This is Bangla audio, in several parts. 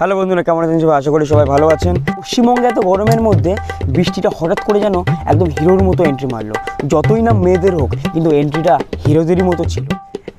হ্যালো বন্ধুরা, কেমন আছেন সবাই? আশা করি সবাই ভালো আছেন। পশ্চিমবঙ্গে এত গরমের মধ্যে বৃষ্টিটা হঠাৎ করে যেন একদম হিরোর মতো এন্ট্রি মারলো। যতই না মেয়েদের হোক, কিন্তু এন্ট্রিটা হিরোদেরই মতো ছিল।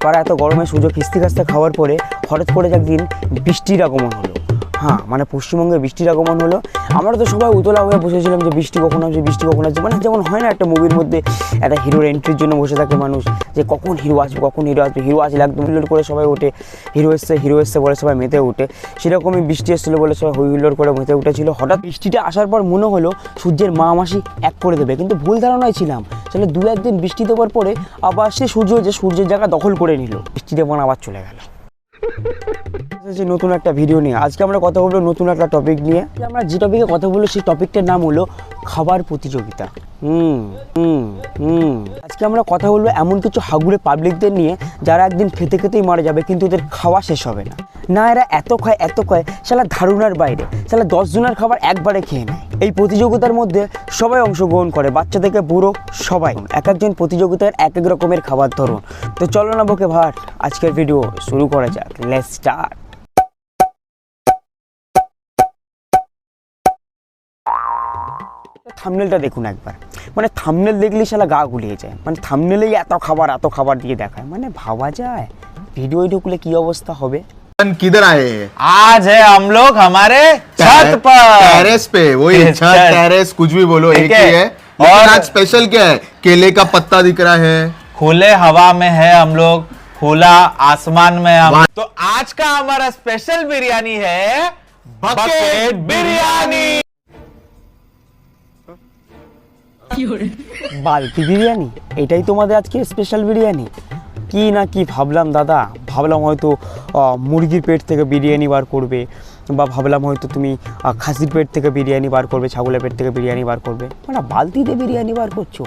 তারা এত গরমে সুযোগ খিস্তি খাস্তা খাওয়ার পরে হঠাৎ করে একদিন বৃষ্টির আগমন হলো। হ্যাঁ মানে পশ্চিমবঙ্গে বৃষ্টির আগমন হলো। আমরা তো সবাই উতলা হয়ে বসেছিলাম যে বৃষ্টি কখন আসবে, বৃষ্টি কখন আসবে। মানে যেমন হয় না একটা মুভির মধ্যে একটা হিরোর এন্ট্রির জন্য বসে থাকে মানুষ, যে কখন হিরো আসবে, কখন হিরো আসবে। হিরো আসলে একদম হুল্লোড় করে সবাই ওঠে। হিরো এসছে হিরো এসছে বলে সবাই মেতে ওঠে। সেরকমই বৃষ্টি এসেছিল বলে সবাই হই হুল্লোড় করে মেতে উঠেছিল। হঠাৎ বৃষ্টিটা আসার পর মনে হলো সূর্যের মা মাসি এক করে দেবে। কিন্তু ভুল ধারণায় ছিলাম। তাহলে দু একদিন বৃষ্টি দেওয়ার পরে আবার সে সূর্য যে সূর্যের জায়গা দখল করে নিল। বৃষ্টি দেবো না আবার চলে গেল। এসেছি নতুন একটা ভিডিও নিয়ে, আজকে আমরা কথা বলব নতুন একটা টপিক নিয়ে। আমরা যে টপিকে কথা বলব, সেই টপিকটার নাম হলো খাবার প্রতিযোগিতা। হুম হুম হুম। আজকে আমরা কথা বলব এমন কিছু হাগুড়ে পাবলিকদের নিয়ে, যারা একদিন খেতে খেতেই মারা যাবে, কিন্তু ওদের খাওয়া শেষ হবে না। না, এরা এত খায় এত খায় সালা ধারণার বাইরে। সালা দশ জনের খাবার একবারে খেয়ে নেয়। এই প্রতিযোগিতার মধ্যে সবাই অংশগ্রহণ করে বাচ্চা থেকে বুড়ো সবাই। এক একজন প্রতিযোগিতার এক এক রকমের খাবার ধরুন। তো চলো না, বকে ভাট আজকের ভিডিও শুরু করা যাক। লেটস স্টার্ট থামনেলটা দেখুন একবার মানে থামনেল দেখলেই শালা গা গুলিয়ে যায় মানে থামনেলেই এত খাবার এত খাবার দিয়ে দেখায় মানে ভাবা যায় ভিডিও ঢুকলে কি অবস্থা হবে अपन किधर आए हैं आज है हम लोग हमारे छत पर टेरेस पे वही छत। छत टेरेस कुछ भी बोलो ठीक एक है। ही है लेकिन और- आज स्पेशल क्या है केले का पत्ता दिख रहा है खुले हवा में है हम लोग खुला आसमान में हम तो आज का हमारा स्पेशल बिरयानी है बकेट बिरयानी বালতি বিরিয়ানি? এটাই তোমাদের আজকে স্পেশাল বিরিয়ানি। কি না কি ভাবলাম দাদা, ভাবলাম হয়তো মুরগির পেট থেকে বিরিয়ানি বার করবে, বা ভাবলাম হয়তো তুমি খাসির পেট থেকে বিরিয়ানি বার করবে, ছাগলের পেট থেকে বিরিয়ানি বার করবে। মানে বালতিতে বিরিয়ানি বার করছ?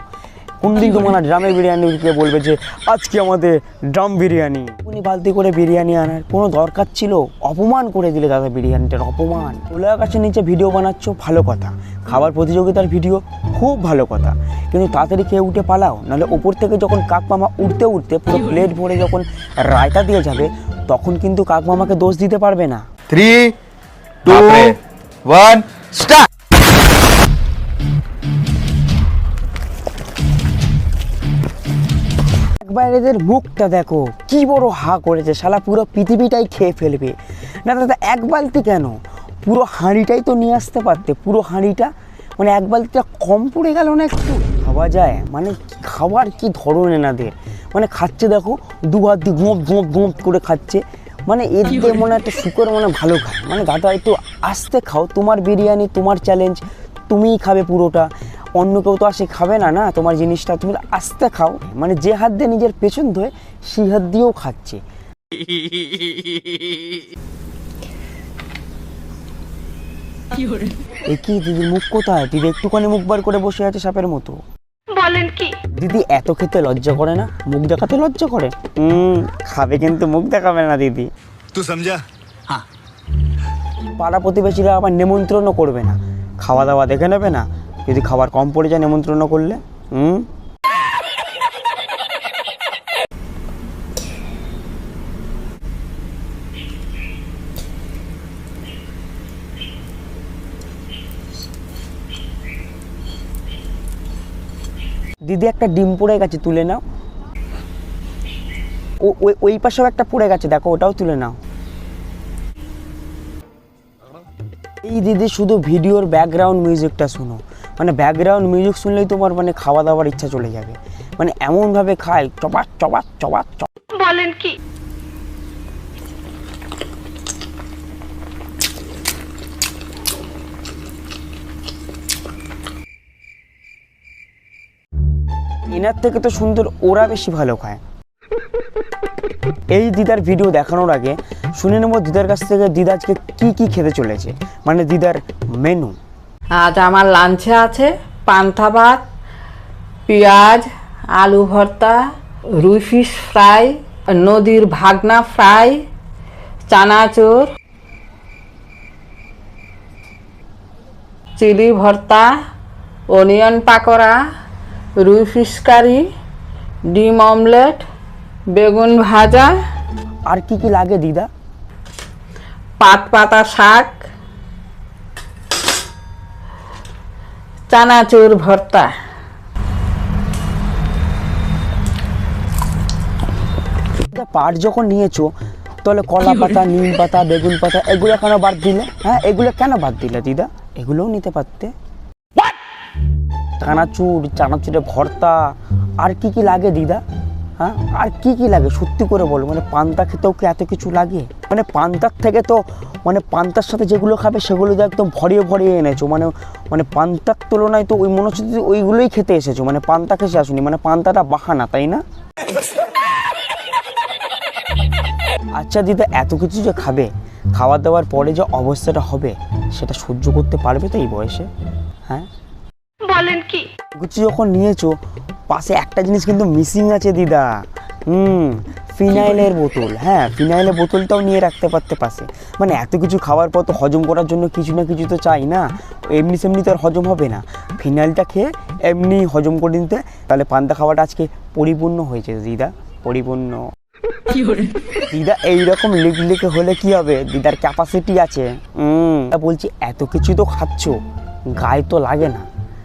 কোন দিন তোমার ড্রামের বিরিয়ানি কে বলবে যে আজকে আমাদের ড্রাম বিরিয়ানি। উনি বালতি করে বিরিয়ানি আনার কোনো দরকার ছিল? অপমান করে দিলে দাদা বিরিয়ানিটার অপমান। ওলা আকাশের নিচে ভিডিও বানাচ্ছ ভালো কথা। খাবার প্রতিযোগিতার ভিডিও খুব ভালো কথা। কিন্তু তাড়াতাড়ি খেয়ে উঠে পালাও নাহলে ওপর থেকে যখন কাকমামা উঠতে উঠতে পুরো প্লেট ভরে যখন রায়তা দিয়ে যাবে তখন কিন্তু কাকমামাকে দোষ দিতে পারবে না। থ্রি টু ওয়ান স্টার্ট একবার এদের মুখটা দেখো কি বড় হা করেছে শালা পুরো পৃথিবীটাই খেয়ে ফেলবে। না দাদা এক বালতি কেন? পুরো হাঁড়িটাই তো নিয়ে আসতে পারতে পুরো হাঁড়িটা? মানে এক বালতিটা কম পড়ে গেল না একটু? খাওয়া যায়? মানে খাবার কি ধরন এনাদের? মানে খাচ্ছে দেখো দু হাত দিয়ে গোঁপ গোঁপ গোঁপ করে খাচ্ছে। মানে এর দিয়ে মনে হয় একটা শুকর মানে ভালো খায়। মানে দাদা একটু আস্তে খাও তোমার বিরিয়ানি তোমার চ্যালেঞ্জ তুমিই খাবে পুরোটা। অন্য কেউ তো আসে খাবে না না? তোমার জিনিসটা তুমি আস্তে খাও। মানে যে হাত দিয়ে নিজের পেছন ধোয় সেই হাত দিয়েও খাচ্ছে। এ কি দিদির মুখ কোথায়? দিদি একটুখানি মুখ বার করে বসে আছে সাপের মতো। বলেন কি? দিদি এত খেতে লজ্জা করে না? মুখ দেখাতে লজ্জা করে? হুম খাবে কিন্তু মুখ দেখাবে না দিদি। তুই সমঝা? হ্যাঁ পাড়া প্রতিবেশীরা আবার নিমন্ত্রণও করবে না। খাওয়া দাওয়া দেখে নেবে না? যদি খাবার কম পড়ে যায় নেমন্ত্রণ করলে। হুম? দিদি, একটা ডিম পড়ে গেছে, তুলে নাও। ওই ওই পাশেও একটা পড়ে গেছে, দেখো, ওটাও তুলে নাও। এই দিদি, শুধু ভিডিওর ব্যাকগ্রাউন্ড মিউজিকটা শুনো। মানে ব্যাকগ্রাউন্ড মিউজিক শুনলেই তোমার মানে খাওয়া দাওয়ার ইচ্ছা চলে যাবে। মানে এমনভাবে খায় চবাত চবাত চবাত বলেন কি? এনার থেকে তো সুন্দর ওরা বেশি ভালো খায়। এই দিদার ভিডিও দেখানোর আগে শুনে নেব দিদার কাছ থেকে দিদা আজকে কি কি খেতে চলেছে। মানে দিদার মেনু আজ আমার লাঞ্চে আছে পান্থা ভাত পেঁয়াজ আলু ভর্তা রুই ফিশ ফ্রাই নদীর ভাগনা fry chanachur chilli bharta onion pakora rui fish curry ডিম অমলেট বেগুন ভাজা। আর কি কি লাগে দিদা? পাট পাতা শাক চানাচুর ভর্তা। পাট যখন নিয়েছো তাহলে কলা পাতা নিম পাতা বেগুন পাতা এগুলো কেন বাদ দিলে? হ্যাঁ এগুলো কেন বাদ দিলে দিদা? এগুলোও নিতে পারতে। চানাচুর চানাচুরের ভর্তা আর কি কি লাগে দিদা? হ্যাঁ আর কি কি লাগে? সত্যি করে বলো মানে পান্তা খেতেও কি এত কিছু লাগে? মানে পান্তার থেকে তো মানে পান্তার সাথে যেগুলো খাবে সেগুলো তো একদম ভরিয়ে ভরিয়ে এনেছো। মানে মানে পান্তার তুলনায় তো ওই মনে হচ্ছে ওইগুলোই খেতে এসেছ। মানে পান্তা খেতে আসুনি মানে পান্তাটা বাহানা তাই না? আচ্ছা দিদা এত কিছু যে খাবে খাওয়া দাওয়ার পরে যে অবস্থাটা হবে সেটা সহ্য করতে পারবে তো এই বয়সে? হ্যাঁ? বলেন কি? কিছু যখন নিয়েছো পাশে একটা জিনিস কিন্তু মিসিং আছে দিদা। হুম ফিনাইলের বোতল হ্যাঁ ফিনাইলের বোতলটাও নিয়ে রাখতে পারতে পাশে মানে এত কিছু খাওয়ার পর তো হজম করার জন্য কিছু না কিছু তো চাই না এমনি সেমনি তো আর হজম হবে না। ফিনাইলটা খেয়ে এমনি হজম করে নিতে তাহলে পান্তা খাওয়াটা আজকে পরিপূর্ণ হয়েছে দিদা পরিপূর্ণ। দিদা এইরকম লিক লিকে হলে কি হবে? দিদার ক্যাপাসিটি আছে। বলছি এত কিছু তো খাচ্ছ গায়ে তো লাগে না।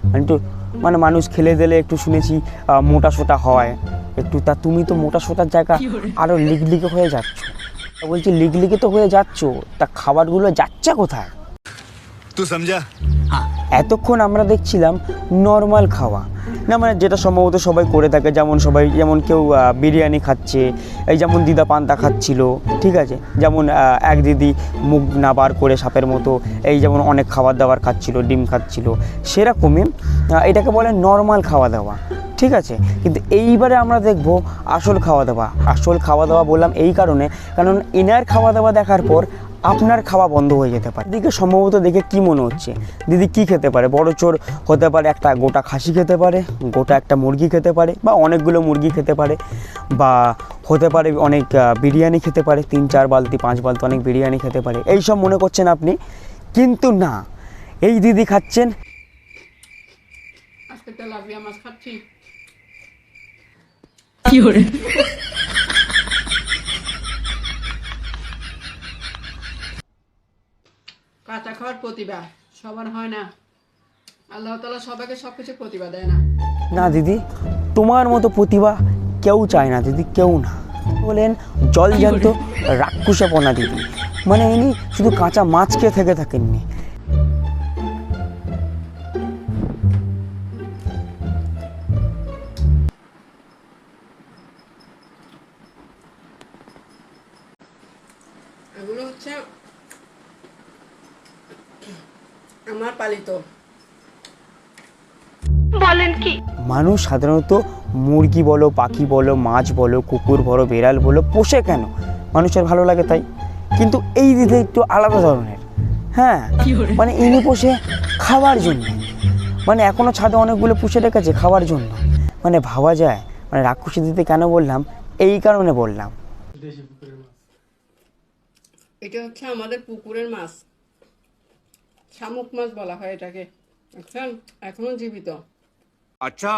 মানে একটু মানে মানুষ খেলে দিলে একটু শুনেছি মোটা সোটা হয়। একটু তা তুমি তো মোটা সোটার জায়গা আরও লিগলিগে হয়ে যাচ্ছ। বলছি লিগলিগে তো হয়ে যাচ্ছ তা খাবারগুলো যাচ্ছে কোথায়? সমঝা এতক্ষণ আমরা দেখছিলাম নর্মাল খাওয়া। না মানে যেটা সম্ভবত সবাই করে থাকে যেমন সবাই যেমন কেউ বিরিয়ানি খাচ্ছে এই যেমন দিদা পান্তা খাচ্ছিল ঠিক আছে? যেমন এক দিদি মুখ না বার করে সাপের মতো এই যেমন অনেক খাবার দাবার খাচ্ছিল ডিম খাচ্ছিল সেরকমই এটাকে বলে নর্মাল খাওয়া দাওয়া। ঠিক আছে? কিন্তু এইবারে আমরা দেখব আসল খাওয়া দাওয়া আসল খাওয়া দাওয়া বললাম এই কারণে, কারণ এনার খাওয়া দাওয়া দেখার পর আপনার খাওয়া বন্ধ হয়ে যেতে পারে। দিদিকে সম্ভবত দেখে কি মনে হচ্ছে? দিদি কি খেতে পারে? বড় চোর হতে পারে, একটা গোটা খাসি খেতে পারে, গোটা একটা মুরগি খেতে পারে, বা অনেকগুলো মুরগি খেতে পারে, বা হতে পারে অনেক বিরিয়ানি খেতে পারে, তিন, চার বালতি, পাঁচ বালতি অনেক বিরিয়ানি খেতে পারে। এই সব মনে করছেন আপনি? কিন্তু না। এই দিদি খাচ্ছেন তেলাপিয়া মাছ খাচ্ছি কাঁচা খাওয়ার প্রতিভা সবার হয় না। আল্লাহ তালা সবাইকে সব কিছু প্রতিভা দেয় না। না দিদি তোমার মতো প্রতিভা কেউ চায় না দিদি কেউ না। বলেন জল জ্যান্ত রাক্ষুসাপনা দিদি। মানে ইনি শুধু কাঁচা মাছ খেয়ে থেকে থাকেননি এগুলো হচ্ছে আমার পালিত। বলেন কি? মানুষ সাধারণত মুরগি বলো পাখি বলো মাছ বলো কুকুর বলো বেড়াল বলো পোষে কেন? মানুষের ভালো লাগে তাই। কিন্তু এই দিদি একটু আলাদা ধরনের। হ্যাঁ মানে ইনি পোষে খাওয়ার জন্য। মানে এখনও ছাদে অনেকগুলো পুষে রেখেছে খাওয়ার জন্য। মানে ভাবা যায়। মানে রাক্ষসী দিতে কেন বললাম? এই কারণে বললাম। এটা হচ্ছে আমাদের পুকুরের মাছ শামুক মাছ বলা হয় এটাকে দেখছেন এখনো জীবিত अच्छा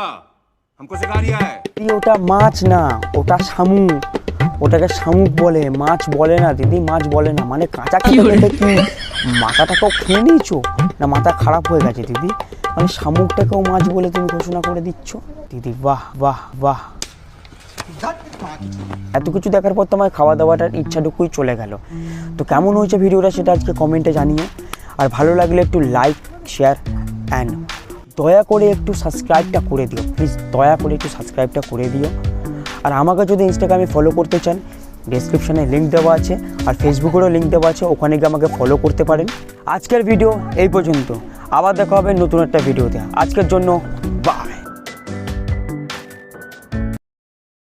हमको सिखा रिया है দিদি ওটা মাছ না ওটা শামুক ওটাকে শামুক বলে মাছ বলে না দিদি মাছ বলে না মানে কাঁচা খেতে খেতে কি মাথাটাকেও খেয়ে নিয়েছো না মাথা খারাপ হয়ে গেছে দিদি মানে শামুকটাকেও মাছ বলে তুমি ঘোষণা করে দিচ্ছ দিদি বাহ বাহ বাহ এত কিছু দেখার পর তোমার খাওয়া দাওয়াটার ইচ্ছাটুকুই চলে গেল। তো কেমন হয়েছে ভিডিওটা সেটা আজকে কমেন্টে জানিয়ে আর ভালো লাগলে একটু লাইক শেয়ার অ্যান্ড দয়া করে একটু সাবস্ক্রাইবটা করে দিও। প্লিজ দয়া করে একটু সাবস্ক্রাইবটা করে দিও। আর আমাকে যদি ইনস্টাগ্রামে ফলো করতে চান ডেসক্রিপশনে লিঙ্ক দেওয়া আছে। আর ফেসবুকেরও লিঙ্ক দেওয়া আছে, ওখানে গিয়ে আমাকে ফলো করতে পারেন। আজকের ভিডিও এই পর্যন্ত। আবার দেখা হবে নতুন একটা ভিডিওতে আজকের জন্য বাহ